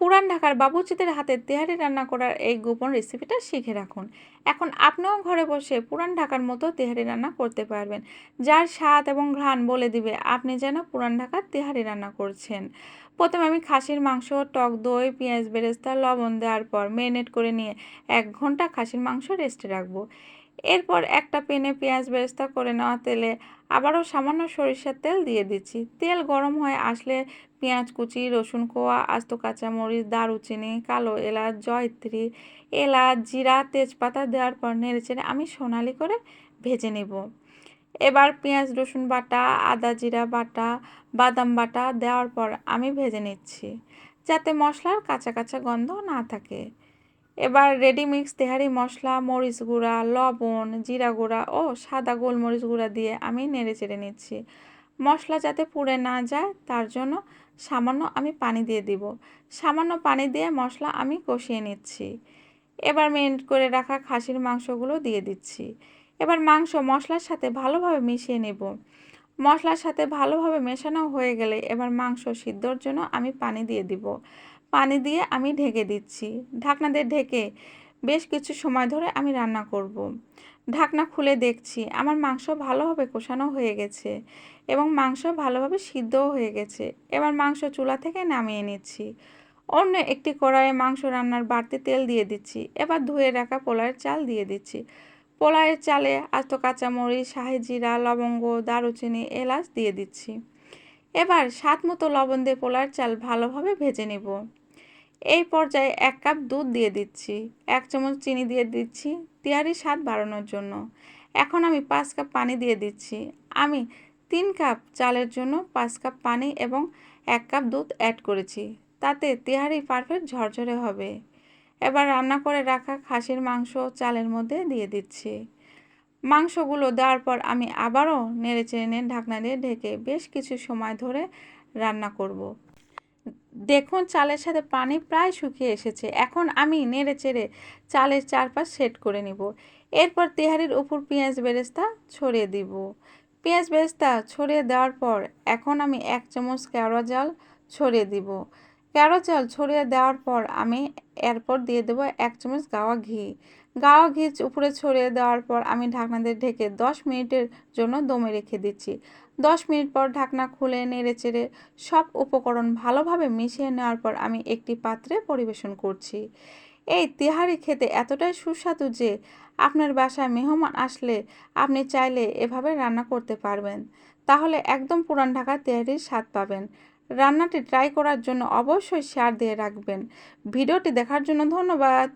পুরান ঢাকার বাবুচিদের হাতে তেহারি রান্না করার এই গোপন রেসিপিটা শিখে রাখুন। এখন আপনিও ঘরে বসে পুরান ঢাকার মতো তেহারি রান্না করতে পারবেন। যার স্বাদ এবং ঘ্রাণ বলে দিবে, আপনি যেন পুরান ঢাকার তেহারি রান্না করছেন। প্রথমে আমি খাসির মাংস, টক দই, পেঁয়াজ, বেরেস্তা, লবণ দেওয়ার পর মেরিনেট করে নিয়ে এক ঘণ্টা খাসির মাংস রেস্টে রাখব। এরপর একটা পেনে পেঁয়াজ বেরেস্তা করে নেওয়া তেলে আবারও সামান্য সরিষার তেল দিয়ে দিচ্ছি। তেল গরম হয়ে আসলে পেঁয়াজ, কুচি, রসুন, কোয়া, আস্ত কাঁচামরিচ, দারুচিনি, কালো এলাচ, জয়ত্রী, এলাচ, জিরা, তেজপাতা দেওয়ার পর নেড়েচেড়ে আমি সোনালি করে ভেজে নেব। এবার পেঁয়াজ, রসুন বাটা, আদা জিরা বাটা, বাদাম বাটা দেওয়ার পর আমি ভেজে নিচ্ছি, যাতে মশলার কাঁচা কাঁচা গন্ধ না থাকে। এবার রেডি মিক্স তেহারি মশলা, মরিচ গুঁড়া, লবণ, জিরা গুঁড়া ও সাদা গোলমরিচ গুঁড়া দিয়ে আমি নেড়ে চেড়ে নিচ্ছি। মশলা যাতে পুড়ে না যায়, তার জন্য সামান্য আমি পানি দিয়ে দিব। সামান্য পানি দিয়ে মশলা আমি কষিয়ে নিচ্ছি। এবার মেন্ট করে রাখা খাসির মাংসগুলো দিয়ে দিচ্ছি। এবার মাংস মশলার সাথে ভালোভাবে মিশিয়ে নেব। মশলার সাথে ভালোভাবে মেশানো হয়ে গেলে এবার মাংস সিদ্ধর জন্য আমি পানি দিয়ে দিব। পানি দিয়ে আমি ঢেকে দিচ্ছি। ঢাকনা দিয়ে ঢেকে বেশ কিছু সময় ধরে আমি রান্না করব। ঢাকনা খুলে দেখছি আমার মাংস ভালোভাবে কষানো হয়ে গেছে এবং মাংস ভালোভাবে সিদ্ধও হয়ে গেছে। এবার মাংস চুলা থেকে নামিয়ে নিচ্ছি। অন্য একটি কড়াইয়ে মাংস রান্নার বাড়তি তেল দিয়ে দিচ্ছি। এবার ধুয়ে রাখা পোলায়ের চাল দিয়ে দিচ্ছি। পোলায়ের চালে আস্ত কাঁচামরিচ, শাহি জিরা, লবঙ্গ, দারুচিনি, এলাচ দিয়ে দিচ্ছি। এবার স্বাদ মতো লবণ দিয়ে পোলার চাল ভালোভাবে ভেজে নেব। এই পর্যায়ে এক কাপ দুধ দিয়ে দিচ্ছি, এক চামচ চিনি দিয়ে দিচ্ছি তিয়ারি স্বাদ বাড়ানোর জন্য। এখন আমি পাঁচ কাপ পানি দিয়ে দিচ্ছি। আমি তিন কাপ চালের জন্য পাঁচ কাপ পানি এবং এক কাপ দুধ অ্যাড করেছি, তাতে তেহারি পারফেক্ট ঝরঝরে হবে। এবার রান্না করে রাখা খাসির মাংস চালের মধ্যে দিয়ে দিচ্ছি। মাংসগুলো দেওয়ার পর আমি আবারও নেড়ে চেড়ে নিয়ে ঢাকনা দিয়ে ঢেকে বেশ কিছু সময় ধরে রান্না করব। দেখুন চালের সাথে পানি প্রায় শুকিয়ে এসেছে। এখন আমি নেড়ে চেড়ে চালের চারপাশ সেট করে নিব। এরপর তেহারির উপর পেঁয়াজ বেরেস্তা ছড়িয়ে দিব। পেঁয়াজ বেরেস্তা ছড়িয়ে দেওয়ার পর এখন আমি এক চামচ কেওড়া জল ছড়িয়ে দিব। কেওড়া জল ছড়িয়ে দেওয়ার পর আমি এরপর দিয়ে দেবো এক চামচ গাওয়া ঘি। গাওয়া ঘি উপরে ছড়িয়ে দেওয়ার পর আমি ঢাকনা দিয়ে ঢেকে দশ মিনিটের জন্য দমে রেখে দিচ্ছি। দশ মিনিট পর ঢাকনা খুলে নেড়ে চেড়ে সব উপকরণ ভালোভাবে মিশিয়ে নেওয়ার পর আমি একটি পাত্রে পরিবেশন করছি। এই তেহারি খেতে এতটাই সুস্বাদু যে আপনার বাসায় মেহমান আসলে আপনি চাইলে এভাবে রান্না করতে পারবেন। তাহলে একদম পুরান ঢাকা তেহারির স্বাদ পাবেন। রান্নাটি ট্রাই করার জন্য অবশ্যই শেয়ার দিয়ে রাখবেন। ভিডিওটি দেখার জন্য ধন্যবাদ।